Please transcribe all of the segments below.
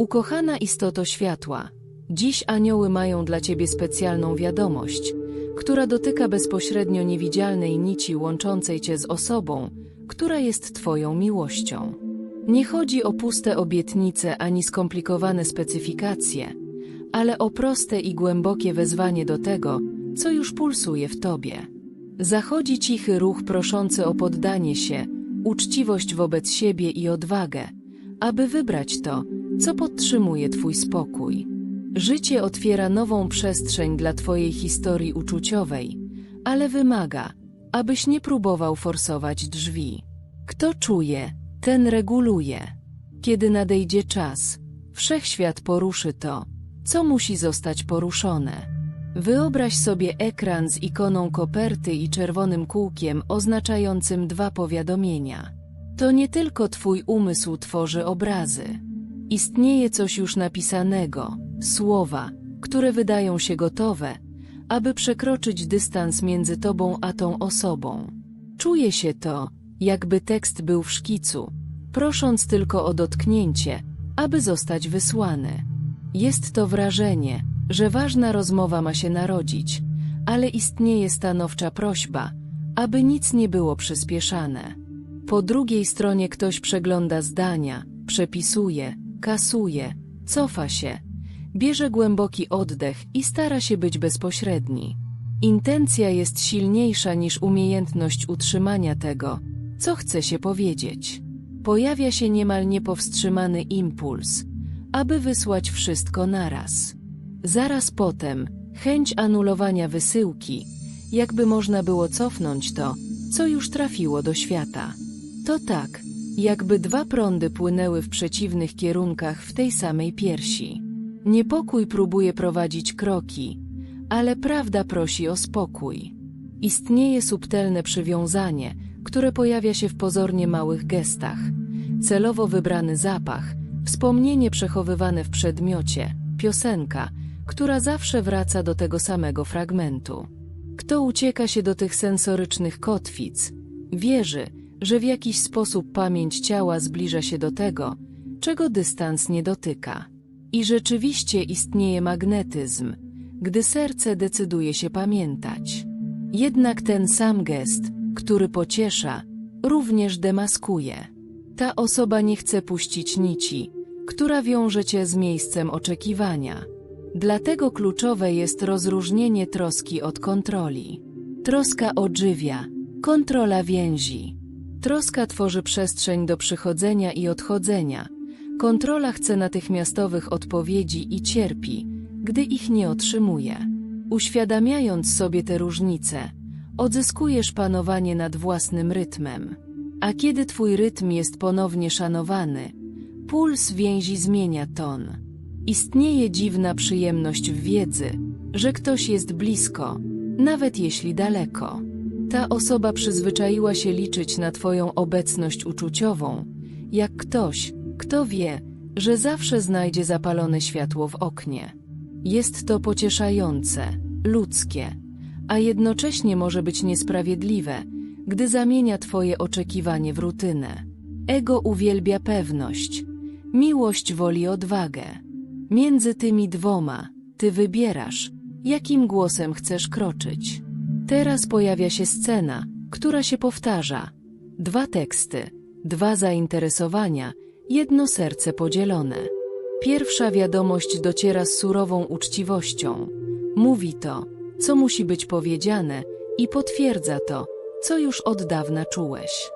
Ukochana istoto światła, dziś anioły mają dla ciebie specjalną wiadomość, która dotyka bezpośrednio niewidzialnej nici łączącej cię z osobą, która jest twoją miłością. Nie chodzi o puste obietnice ani skomplikowane specyfikacje, ale o proste i głębokie wezwanie do tego, co już pulsuje w tobie. Zachodzi cichy ruch proszący o poddanie się, uczciwość wobec siebie i odwagę, aby wybrać to, co podtrzymuje twój spokój. Życie otwiera nową przestrzeń dla twojej historii uczuciowej, ale wymaga, abyś nie próbował forsować drzwi. Kto czuje, ten reguluje. Kiedy nadejdzie czas, wszechświat poruszy to, co musi zostać poruszone. Wyobraź sobie ekran z ikoną koperty i czerwonym kółkiem oznaczającym dwa powiadomienia. To nie tylko twój umysł tworzy obrazy. Istnieje coś już napisanego, słowa, które wydają się gotowe, aby przekroczyć dystans między tobą a tą osobą. Czuje się to, jakby tekst był w szkicu, prosząc tylko o dotknięcie, aby zostać wysłany. Jest to wrażenie, że ważna rozmowa ma się narodzić, ale istnieje stanowcza prośba, aby nic nie było przyspieszane. Po drugiej stronie ktoś przegląda zdania, przepisuje, kasuje, cofa się, bierze głęboki oddech i stara się być bezpośredni. Intencja jest silniejsza niż umiejętność utrzymania tego, co chce się powiedzieć. Pojawia się niemal niepowstrzymany impuls, aby wysłać wszystko naraz. Zaraz potem chęć anulowania wysyłki, jakby można było cofnąć to, co już trafiło do świata. To tak, jakby dwa prądy płynęły w przeciwnych kierunkach w tej samej piersi. Niepokój próbuje prowadzić kroki, ale prawda prosi o spokój. Istnieje subtelne przywiązanie, które pojawia się w pozornie małych gestach. Celowo wybrany zapach, wspomnienie przechowywane w przedmiocie, piosenka, która zawsze wraca do tego samego fragmentu. Kto ucieka się do tych sensorycznych kotwic, wierzy, że w jakiś sposób pamięć ciała zbliża się do tego, czego dystans nie dotyka. I rzeczywiście istnieje magnetyzm, gdy serce decyduje się pamiętać. Jednak ten sam gest, który pociesza, również demaskuje. Ta osoba nie chce puścić nici, która wiąże cię z miejscem oczekiwania. Dlatego kluczowe jest rozróżnienie troski od kontroli. Troska odżywia, kontrola więzi. Troska tworzy przestrzeń do przychodzenia i odchodzenia. Kontrola chce natychmiastowych odpowiedzi i cierpi, gdy ich nie otrzymuje. Uświadamiając sobie te różnice, odzyskujesz panowanie nad własnym rytmem. A kiedy twój rytm jest ponownie szanowany, puls więzi zmienia ton. Istnieje dziwna przyjemność w wiedzy, że ktoś jest blisko, nawet jeśli daleko. Ta osoba przyzwyczaiła się liczyć na Twoją obecność uczuciową, jak ktoś, kto wie, że zawsze znajdzie zapalone światło w oknie. Jest to pocieszające, ludzkie, a jednocześnie może być niesprawiedliwe, gdy zamienia Twoje oczekiwanie w rutynę. Ego uwielbia pewność, miłość woli odwagę. Między tymi dwoma, Ty wybierasz, jakim głosem chcesz kroczyć. Teraz pojawia się scena, która się powtarza. Dwa teksty, dwa zainteresowania, jedno serce podzielone. Pierwsza wiadomość dociera z surową uczciwością. Mówi to, co musi być powiedziane i potwierdza to, co już od dawna czułeś.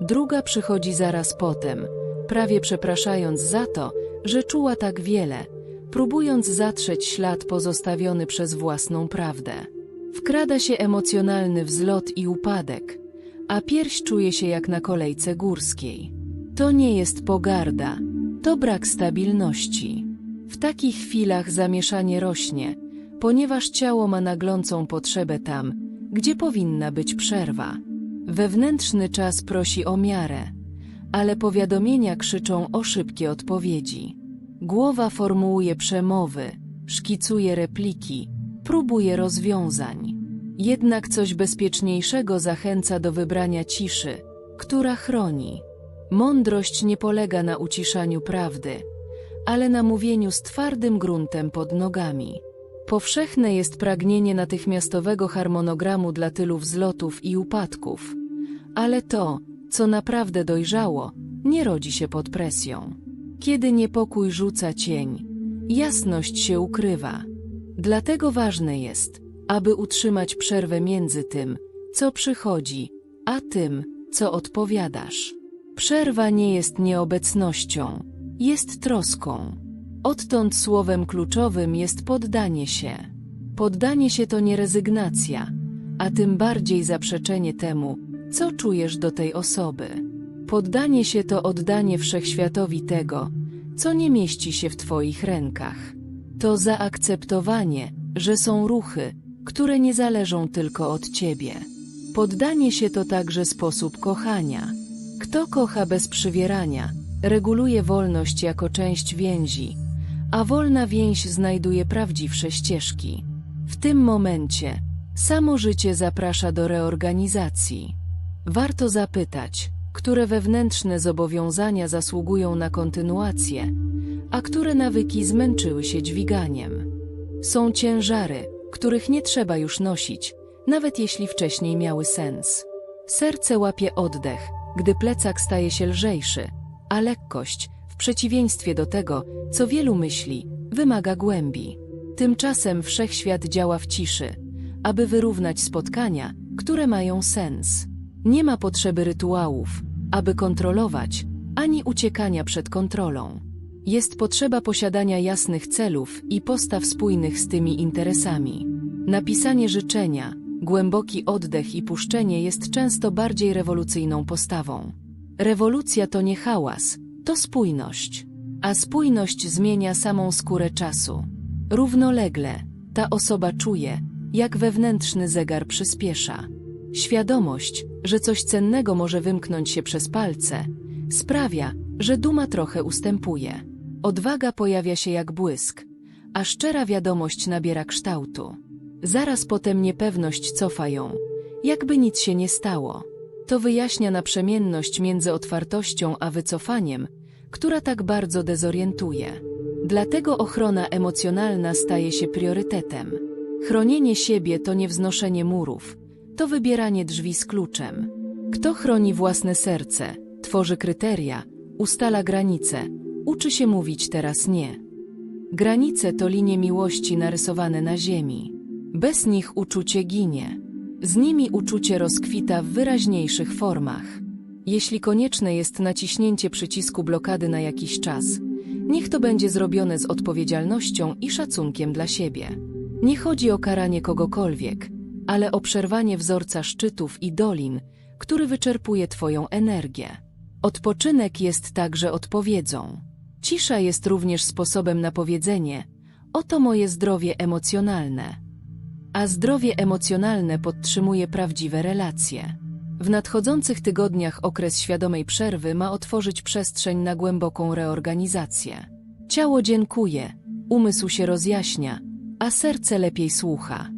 Druga przychodzi zaraz potem, prawie przepraszając za to, że czuła tak wiele, próbując zatrzeć ślad pozostawiony przez własną prawdę. Wkrada się emocjonalny wzlot i upadek, a pierś czuje się jak na kolejce górskiej. To nie jest pogarda, to brak stabilności. W takich chwilach zamieszanie rośnie, ponieważ ciało ma naglącą potrzebę tam, gdzie powinna być przerwa. Wewnętrzny czas prosi o miarę, ale powiadomienia krzyczą o szybkie odpowiedzi. Głowa formułuje przemowy, szkicuje repliki, próbuje rozwiązań. Jednak coś bezpieczniejszego zachęca do wybrania ciszy, która chroni. Mądrość nie polega na uciszaniu prawdy, ale na mówieniu z twardym gruntem pod nogami. Powszechne jest pragnienie natychmiastowego harmonogramu dla tylu wzlotów i upadków, ale to, co naprawdę dojrzało, nie rodzi się pod presją. Kiedy niepokój rzuca cień, jasność się ukrywa. Dlatego ważne jest, aby utrzymać przerwę między tym, co przychodzi, a tym, co odpowiadasz. Przerwa nie jest nieobecnością, jest troską. Odtąd słowem kluczowym jest poddanie się. Poddanie się to nie rezygnacja, a tym bardziej zaprzeczenie temu, co czujesz do tej osoby. Poddanie się to oddanie wszechświatowi tego, co nie mieści się w Twoich rękach. To zaakceptowanie, że są ruchy, które nie zależą tylko od Ciebie. Poddanie się to także sposób kochania. Kto kocha bez przywierania, reguluje wolność jako część więzi, a wolna więź znajduje prawdziwsze ścieżki. W tym momencie samo życie zaprasza do reorganizacji. Warto zapytać, które wewnętrzne zobowiązania zasługują na kontynuację, a które nawyki zmęczyły się dźwiganiem. Są ciężary, których nie trzeba już nosić, nawet jeśli wcześniej miały sens. Serce łapie oddech, gdy plecak staje się lżejszy, a lekkość, w przeciwieństwie do tego, co wielu myśli, wymaga głębi. Tymczasem wszechświat działa w ciszy, aby wyrównać spotkania, które mają sens. Nie ma potrzeby rytuałów, aby kontrolować, ani uciekania przed kontrolą. Jest potrzeba posiadania jasnych celów i postaw spójnych z tymi interesami. Napisanie życzenia, głęboki oddech i puszczenie jest często bardziej rewolucyjną postawą. Rewolucja to nie hałas, to spójność. A spójność zmienia samą skórę czasu. Równolegle ta osoba czuje, jak wewnętrzny zegar przyspiesza. Świadomość, że coś cennego może wymknąć się przez palce, sprawia, że duma trochę ustępuje. Odwaga pojawia się jak błysk, a szczera wiadomość nabiera kształtu. Zaraz potem niepewność cofa ją, jakby nic się nie stało. To wyjaśnia naprzemienność między otwartością a wycofaniem, która tak bardzo dezorientuje. Dlatego ochrona emocjonalna staje się priorytetem. Chronienie siebie to nie wznoszenie murów, to wybieranie drzwi z kluczem. Kto chroni własne serce, tworzy kryteria, ustala granice, uczy się mówić teraz nie. Granice to linie miłości narysowane na ziemi. Bez nich uczucie ginie. Z nimi uczucie rozkwita w wyraźniejszych formach. Jeśli konieczne jest naciśnięcie przycisku blokady na jakiś czas, niech to będzie zrobione z odpowiedzialnością i szacunkiem dla siebie. Nie chodzi o karanie kogokolwiek, ale o przerwanie wzorca szczytów i dolin, który wyczerpuje Twoją energię. Odpoczynek jest także odpowiedzią. Cisza jest również sposobem na powiedzenie: Oto moje zdrowie emocjonalne. A zdrowie emocjonalne podtrzymuje prawdziwe relacje. W nadchodzących tygodniach okres świadomej przerwy ma otworzyć przestrzeń na głęboką reorganizację. Ciało dziękuje, umysł się rozjaśnia, a serce lepiej słucha.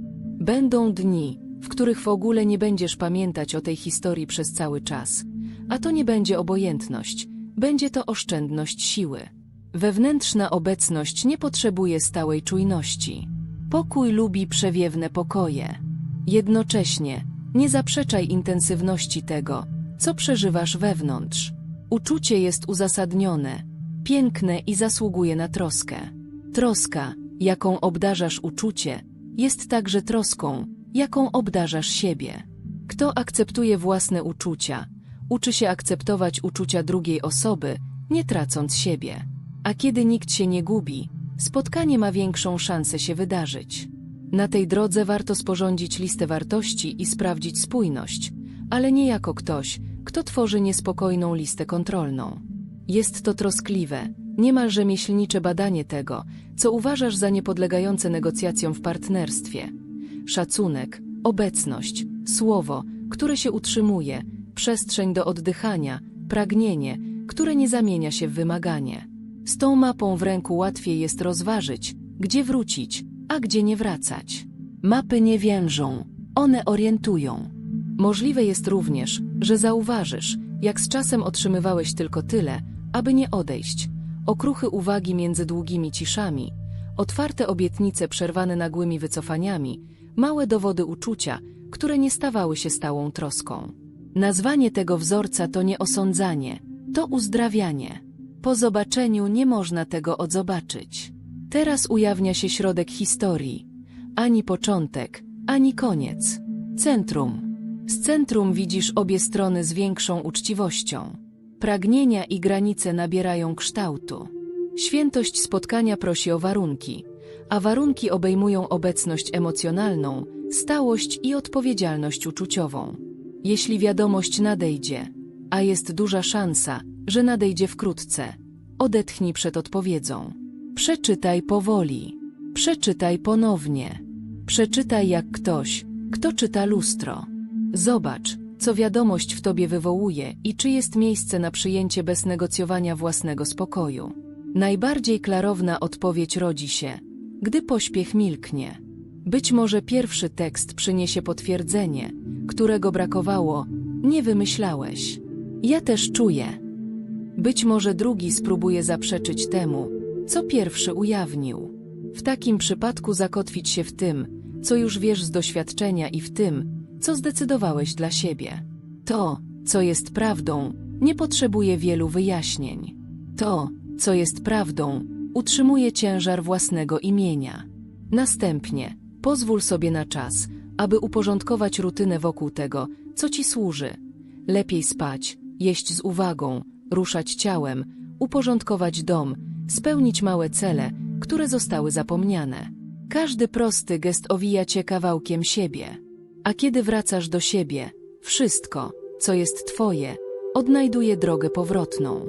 Będą dni, w których w ogóle nie będziesz pamiętać o tej historii przez cały czas. A to nie będzie obojętność, będzie to oszczędność siły. Wewnętrzna obecność nie potrzebuje stałej czujności. Pokój lubi przewiewne pokoje. Jednocześnie nie zaprzeczaj intensywności tego, co przeżywasz wewnątrz. Uczucie jest uzasadnione, piękne i zasługuje na troskę. Troska, jaką obdarzasz uczucie, jest także troską, jaką obdarzasz siebie. Kto akceptuje własne uczucia, uczy się akceptować uczucia drugiej osoby, nie tracąc siebie. A kiedy nikt się nie gubi, spotkanie ma większą szansę się wydarzyć. Na tej drodze warto sporządzić listę wartości i sprawdzić spójność, ale nie jako ktoś, kto tworzy niespokojną listę kontrolną. Jest to troskliwe, niemal rzemieślnicze badanie tego, co uważasz za niepodlegające negocjacjom w partnerstwie. Szacunek, obecność, słowo, które się utrzymuje, przestrzeń do oddychania, pragnienie, które nie zamienia się w wymaganie. Z tą mapą w ręku łatwiej jest rozważyć, gdzie wrócić, a gdzie nie wracać. Mapy nie więżą, one orientują. Możliwe jest również, że zauważysz, jak z czasem otrzymywałeś tylko tyle, aby nie odejść, okruchy uwagi między długimi ciszami, otwarte obietnice przerwane nagłymi wycofaniami, małe dowody uczucia, które nie stawały się stałą troską. Nazwanie tego wzorca to nie osądzanie, to uzdrawianie. Po zobaczeniu nie można tego odzobaczyć. Teraz ujawnia się środek historii. Ani początek, ani koniec. Centrum. Z centrum widzisz obie strony z większą uczciwością. Pragnienia i granice nabierają kształtu. Świętość spotkania prosi o warunki, a warunki obejmują obecność emocjonalną, stałość i odpowiedzialność uczuciową. Jeśli wiadomość nadejdzie, a jest duża szansa, że nadejdzie wkrótce, odetchnij przed odpowiedzią. Przeczytaj powoli. Przeczytaj ponownie. Przeczytaj jak ktoś, kto czyta lustro. Zobacz, co wiadomość w tobie wywołuje i czy jest miejsce na przyjęcie bez negocjowania własnego spokoju. Najbardziej klarowna odpowiedź rodzi się, gdy pośpiech milknie. Być może pierwszy tekst przyniesie potwierdzenie, którego brakowało, nie wymyślałeś. Ja też czuję. Być może drugi spróbuje zaprzeczyć temu, co pierwszy ujawnił. W takim przypadku zakotwić się w tym, co już wiesz z doświadczenia i w tym, co zdecydowałeś dla siebie. To, co jest prawdą, nie potrzebuje wielu wyjaśnień. To, co jest prawdą, utrzymuje ciężar własnego imienia. Następnie, pozwól sobie na czas, aby uporządkować rutynę wokół tego, co ci służy. Lepiej spać, jeść z uwagą, ruszać ciałem, uporządkować dom, spełnić małe cele, które zostały zapomniane. Każdy prosty gest owija cię kawałkiem siebie. A kiedy wracasz do siebie, wszystko, co jest twoje, odnajduje drogę powrotną.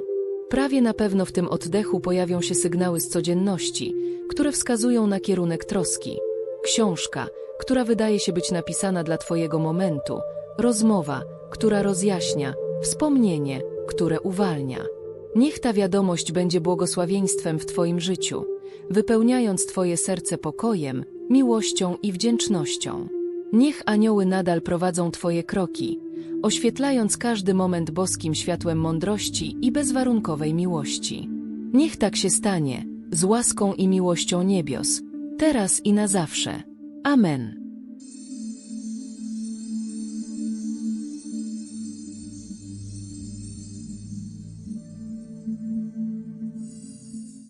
Prawie na pewno w tym oddechu pojawią się sygnały z codzienności, które wskazują na kierunek troski. Książka, która wydaje się być napisana dla twojego momentu, rozmowa, która rozjaśnia, wspomnienie, które uwalnia. Niech ta wiadomość będzie błogosławieństwem w Twoim życiu, wypełniając Twoje serce pokojem, miłością i wdzięcznością. Niech anioły nadal prowadzą Twoje kroki, oświetlając każdy moment boskim światłem mądrości i bezwarunkowej miłości. Niech tak się stanie, z łaską i miłością niebios, teraz i na zawsze. Amen.